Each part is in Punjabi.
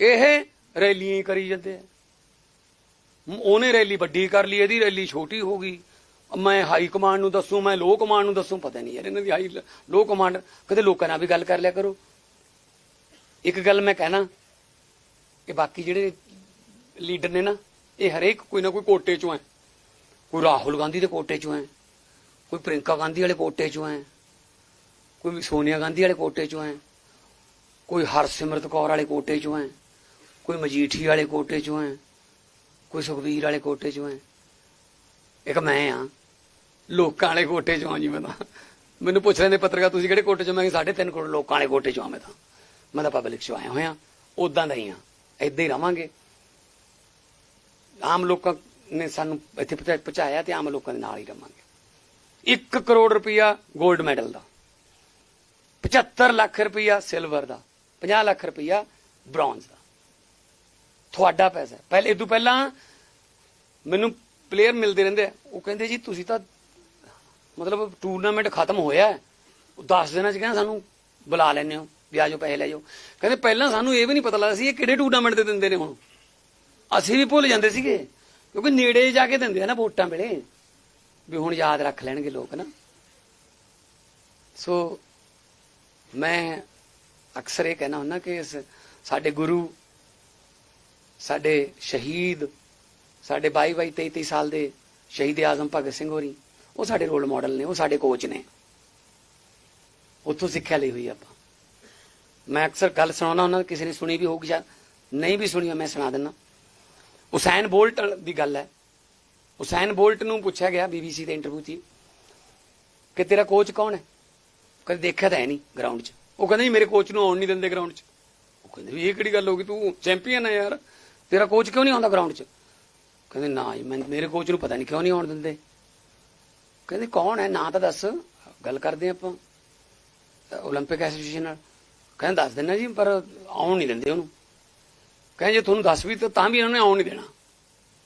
ਇਹ ਰੈਲੀਆਂ ਕਰੀ ਜਾਂਦੇ ਆ। ਉਹਨੇ ਰੈਲੀ ਵੱਡੀ ਕਰ ਲਈ, ਇਹਦੀ ਰੈਲੀ ਛੋਟੀ ਹੋ ਗਈ। ਮੈਂ ਹਾਈ ਕਮਾਂਡ ਨੂੰ ਦੱਸੂ, ਮੈਂ ਲੋ ਕਮਾਂਡ ਨੂੰ ਦੱਸੂ, ਪਤਾ ਨਹੀਂ ਯਾਰ, ਇਹਨਾਂ ਦੀ ਹਾਈ ਲੋ ਕਮਾਂਡ ਕਦੇ ਲੋਕਾਂ ਨਾਲ ਵੀ ਗੱਲ ਕਰ ਲਿਆ ਕਰੋ। ਇੱਕ ਗੱਲ ਮੈਂ ਕਹਿਣਾ ਕਿ ਬਾਕੀ ਜਿਹੜੇ ਲੀਡਰ ਨੇ ਨਾ, ਇਹ ਹਰੇਕ ਕੋਈ ਨਾ ਕੋਈ ਕੋਟੇ ਚੋਂ ਹੈ। ਕੋਈ ਰਾਹੁਲ ਗਾਂਧੀ ਦੇ ਕੋਟੇ ਚੋਂ ਹੈ, ਕੋਈ ਪ੍ਰਿੰਕਾ ਗਾਂਧੀ ਵਾਲੇ ਕੋਟੇ ਚੋਂ ਹੈ, ਕੋਈ ਸੋਨੀਆ ਗਾਂਧੀ ਵਾਲੇ ਕੋਟੇ ਚੋਂ ਹੈ, ਕੋਈ ਹਰਸਿਮਰਤ ਕੌਰ ਵਾਲੇ ਕੋਟੇ ਚੋਂ ਹੈ। ਕੋਈ ਮਜੀਠੀ ਵਾਲੇ ਕੋਟੇ ਚੋਂ ਹੈ, ਕੋਈ ਸੁਖਬੀਰ ਵਾਲੇ ਕੋਟੇ ਚੋਂ ਹੈ। ਇੱਕ ਮੈਂ ਆ ਲੋਕਾਂ ਵਾਲੇ ਕੋਟੇ ਚੋਂ ਆ ਜੀ ਮੈਂ ਤਾਂ। ਮੈਨੂੰ ਪੁੱਛ ਰਹੇ ਨੇ ਪੱਤਰਕਾਰ, ਤੁਸੀਂ ਕਿਹੜੇ ਕੋਟੇ ਚੋਂ? ਮੈਂ ਸਾਢੇ ਤਿੰਨ ਕਰੋੜ ਲੋਕਾਂ ਵਾਲੇ ਕੋਟੇ ਚੋਂ ਆ ਮੈਂ ਤਾਂ। ਮੈਂ ਤਾਂ ਪਬਲਿਕ ਚੋਂ ਆਇਆ ਹੋਇਆ ਉਦਾਂ ਦਾ ਹੀ ਆ ਏਦਾਂ ਹੀ ਰਵਾਂਗੇ। ਆਮ ਲੋਕਾਂ ਨੇ ਸਾਨੂੰ ਇੱਥੇ ਪਹੁੰਚਾ- ਪਹੁੰਚਾਇਆ ਤੇ ਆਮ ਲੋਕਾਂ ਦੇ ਨਾਲ ਹੀ ਰਵਾਂਗੇ। 1 ਕਰੋੜ ਰੁਪਇਆ 골ਡ ਮੈਡਲ ਦਾ। 75 ਲੱਖ ਰੁਪਇਆ ਸਿਲਵਰ ਦਾ। 50 ਲੱਖ ਰੁਪਇਆ ਬ੍ਰੌਂਜ਼ ਦਾ। ਤੁਹਾਡਾ ਪੈਸਾ ਹੈ। ਪਹਿਲੇ ਇਦੋਂ ਪਹਿਲਾਂ ਮੈਨੂੰ ਪਲੇਅਰ ਮਿਲਦੇ ਰਹਿੰਦੇ ਉਹ ਕਹਿੰਦੇ, ਜੀ, ਤੁਸੀਂ ਤਾਂ ਮਤਲਬ ਟੂਰਨਾਮੈਂਟ ਖਤਮ ਹੋਇਆ ਉਹ 10 ਦਿਨਾਂ ਚ ਕਹਿੰਦਾ ਸਾਨੂੰ ਬੁਲਾ ਲੈਣੇ ਹੋ, ਵੀ ਆਜੋ ਪੈਸੇ ਲੈ ਜਾਓ। ਕਹਿੰਦੇ, ਪਹਿਲਾਂ ਸਾਨੂੰ ਇਹ ਵੀ ਨਹੀਂ ਪਤਾ ਲੱਗਦਾ ਸੀ ਇਹ ਕਿਹੜੇ ਟੂਰਨਾਮੈਂਟ ਤੇ ਦਿੰਦੇ ਨੇ ਹੁਣ। ਅਸੀਂ ਵੀ ਭੁੱਲ ਜਾਂਦੇ ਸੀਗੇ, ਕਿਉਂਕਿ ਨੇੜੇ ਜਾ ਕੇ ਦਿੰਦੇ ਆ ਨਾ ਵੋਟਾਂ ਵੇਲੇ। ਵੀ ਹੁਣ ਯਾਦ ਰੱਖ ਲੈਣਗੇ ਲੋਕ ਨਾ। ਸੋ ਮੈਂ ਅਕਸਰ ਇਹ ਕਹਿਣਾ ਹੁੰਦਾ ਕਿ ਇਸ ਸਾਡੇ ਗੁਰੂ ਸਾਡੇ ਸ਼ਹੀਦ, ਸਾਡੇ 22 22 23 23 ਸਾਲ ਦੇ ਸ਼ਹੀਦ ਆਜ਼ਮ ਭਗਤ ਸਿੰਘ ਹੋਰੀ, ਉਹ ਸਾਡੇ ਰੋਲ ਮਾਡਲ ਨੇ, ਉਹ ਸਾਡੇ ਕੋਚ ਨੇ। ਉੱਥੋਂ ਸਿੱਖਿਆ ਲਈ ਹੋਈ ਆਪਾਂ। ਮੈਂ ਅਕਸਰ ਗੱਲ ਸੁਣਾਉਣਾ ਉਹਨਾਂ ਕਿਸੇ ਨੇ ਸੁਣੀ ਵੀ ਹੋਊਗੀ ਜਾਂ ਨਹੀਂ ਵੀ ਸੁਣੀ ਮੈਂ ਸੁਣਾ ਦਿੰਦਾ। ਹੁਸੈਨ ਬੋਲਟ ਦੀ ਗੱਲ ਹੈ। ਹੁਸੈਨ ਬੋਲਟ ਨੂੰ ਪੁੱਛਿਆ ਗਿਆ ਬੀਬੀਸੀ ਦੇ ਇੰਟਰਵਿਊ 'ਚ ਕਿ ਤੇਰਾ ਕੋਚ ਕੌਣ ਹੈ? ਕਦੇ ਦੇਖਿਆ ਤਾਂ ਹੈ ਨਹੀਂ ਗਰਾਊਂਡ 'ਚ। ਉਹ ਕਹਿੰਦਾ ਜੀ, ਮੇਰੇ ਕੋਚ ਨੂੰ ਆਉਣ ਨਹੀਂ ਦਿੰਦੇ ਗਰਾਊਂਡ 'ਚ। ਉਹ ਕਹਿੰਦੇ ਵੀ ਇਹ ਕਿਹੜੀ ਗੱਲ ਹੋ ਗਈ? ਤੂੰ ਚੈਂਪੀਅਨ ਹੈ ਯਾਰ। ਤੇਰਾ ਕੋਚ ਕਿਉਂ ਨਹੀਂ ਆਉਂਦਾ ਗਰਾਊਂਡ 'ਚ ਕਹਿੰਦੇ ਨਾ ਜੀ ਮੈਂ ਮੇਰੇ ਕੋਚ ਨੂੰ ਪਤਾ ਨਹੀਂ ਕਿਉਂ ਨਹੀਂ ਆਉਣ ਦਿੰਦੇ ਕਹਿੰਦੇ ਕੌਣ ਹੈ ਨਾਂ ਤਾਂ ਦੱਸ ਗੱਲ ਕਰਦੇ ਆਪਾਂ 올림픽 ਐਸੋਸੀਏਸ਼ਨ ਨਾਲ ਕਹਿੰਦੇ ਦੱਸ ਦਿੰਨਾ ਜੀ ਪਰ ਆਉਣ ਨਹੀਂ ਦਿੰਦੇ ਉਹਨੂੰ ਕਹਿੰਦੇ ਜੇ ਤੁਹਾਨੂੰ ਦੱਸ ਵੀ ਤਾਂ ਤਾਂ ਵੀ ਇਹਨਾਂ ਨੇ ਆਉਣ ਨਹੀਂ ਦੇਣਾ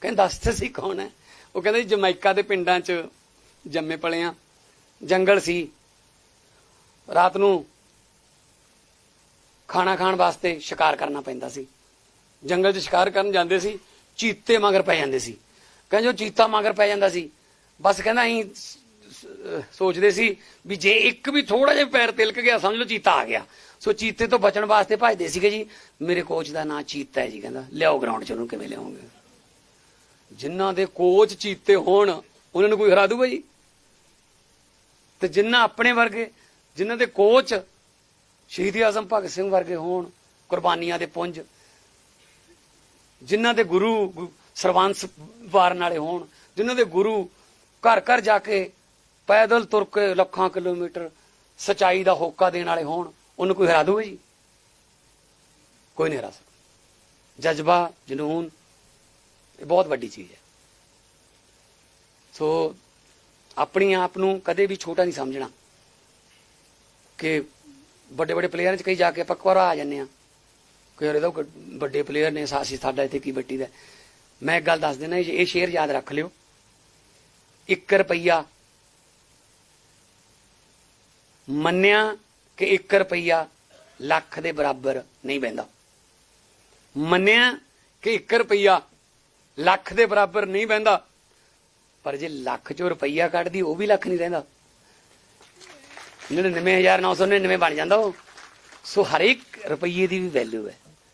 ਕਹਿੰਦੇ ਦੱਸ ਤੇ ਸੀ ਕੌਣ ਹੈ ਉਹ ਕਹਿੰਦੇ ਜੀ ਜਮੈਕਾ ਦੇ ਪਿੰਡਾਂ 'ਚ ਜੰਮੇ ਪਲੇ ਆ ਜੰਗਲ ਸੀ ਰਾਤ ਨੂੰ ਖਾਣਾ ਖਾਣ ਵਾਸਤੇ ਸ਼ਿਕਾਰ ਕਰਨਾ ਪੈਂਦਾ ਸੀ ਜੰਗਲ 'ਚ ਸ਼ਿਕਾਰ ਕਰਨ ਜਾਂਦੇ ਸੀ, ਚੀਤੇ ਮਗਰ ਪੈ ਜਾਂਦੇ ਸੀ। ਕਹਿੰਦੇ ਉਹ ਚੀਤਾ ਮਗਰ ਪੈ ਜਾਂਦਾ ਸੀ। ਬਸ ਕਹਿੰਦਾ ਅਸੀਂ ਸੋਚਦੇ ਸੀ ਵੀ ਜੇ ਇੱਕ ਵੀ ਥੋੜਾ ਜਿਹਾ ਪੈਰ ਤਿਲਕ ਗਿਆ, ਸਮਝ ਲਓ ਚੀਤਾ ਆ ਗਿਆ। ਸੋ ਚੀਤੇ ਤੋਂ ਬਚਣ ਵਾਸਤੇ ਭੱਜਦੇ ਸੀਗੇ ਜੀ। ਮੇਰੇ ਕੋਚ ਦਾ ਨਾਂ ਚੀਤਾ ਹੈ ਜੀ ਕਹਿੰਦਾ। ਲਿਆਓ ਗਰਾਊਂਡ 'ਚ ਉਹਨੂੰ, ਕਿਵੇਂ ਲਿਆਉਂਗੇ ਜਿਨ੍ਹਾਂ ਦੇ ਕੋਚ ਚੀਤੇ ਹੋਣ, ਉਹਨਾਂ ਨੂੰ ਕੋਈ ਹਰਾ ਦੂਗਾ ਜੀ? ਤੇ ਜਿਨ੍ਹਾਂ ਆਪਣੇ ਵਰਗੇ, ਜਿਨ੍ਹਾਂ ਦੇ ਕੋਚ ਸ਼ਹੀਦ ਆਜ਼ਮ ਭਗਤ ਸਿੰਘ ਵਰਗੇ ਹੋਣ, ਕੁਰਬਾਨੀਆਂ ਦੇ ਪੁੰਜ ਜਿਨ੍ਹਾਂ ਦੇ ਗੁਰੂ ਗੁ- ਸਰਬੰਸ ਵਾਰਨ ਵਾਲੇ ਹੋਣ, ਜਿਨ੍ਹਾਂ ਦੇ ਗੁਰੂ ਘਰ ਘਰ ਜਾ ਕੇ ਪੈਦਲ ਤੁਰ ਕੇ ਲੱਖਾਂ ਕਿਲੋਮੀਟਰ ਸਚਾਈ ਦਾ ਹੋਕਾ ਦੇਣ ਵਾਲੇ ਹੋਣ, ਉਹਨੂੰ ਕੋਈ ਹਰਾ ਦੂਗਾ ਜੀ? ਕੋਈ ਨਹੀਂ ਹਰਾ ਸਕਦਾ। ਜਜ਼ਬਾ, ਜਨੂਨ, ਇਹ ਬਹੁਤ ਵੱਡੀ ਚੀਜ਼ ਹੈ। ਸੋ ਆਪਣੀ ਆਪ ਨੂੰ ਕਦੇ ਵੀ ਛੋਟਾ ਨਹੀਂ ਸਮਝਣਾ ਕਿ ਵੱਡੇ ਵੱਡੇ ਪਲੇਅਰਾਂ 'ਚ ਕਈ ਜਾ ਕੇ ਆਪਾਂ ਕੋਰਾ ਆ ਜਾਂਦੇ ਆ ਕਿ ਯਾਰ ਇਹਦਾ ਵੱਡੇ ਪਲੇਅਰ ਨੇ, ਸਾਸੀ ਸਾਡਾ ਇੱਥੇ ਕੀ ਬੱਟੀ ਦਾ। ਮੈਂ ਇੱਕ ਗੱਲ ਦੱਸ ਦਿੰਦਾ ਇਹ ਸ਼ੇਅਰ ਯਾਦ ਰੱਖ ਲਿਓ। 1 ਰੁਪਈਆ ਮੰਨਿਆ ਕਿ 1 ਰੁਪਈਆ ਲੱਖ ਦੇ ਬਰਾਬਰ ਨਹੀਂ ਬੈਂਦਾ ਮੰਨਿਆ ਕਿ 1 ਰੁਪਈਆ ਲੱਖ ਦੇ ਬਰਾਬਰ ਨਹੀਂ ਬੈਂਦਾ ਪਰ ਜੇ ਲੱਖ ਚੋਂ ਰੁਪਈਆ ਕੱਢਦੀ, ਉਹ ਵੀ ਲੱਖ ਨਹੀਂ ਰਹਿੰਦਾ। 99999 ਬਣ ਜਾਂਦਾ ਉਹ। ਸੋ ਹਰ ਇੱਕ ਰੁਪਈਏ ਦੀ ਵੀ ਵੈਲਿਊ ਹੈ।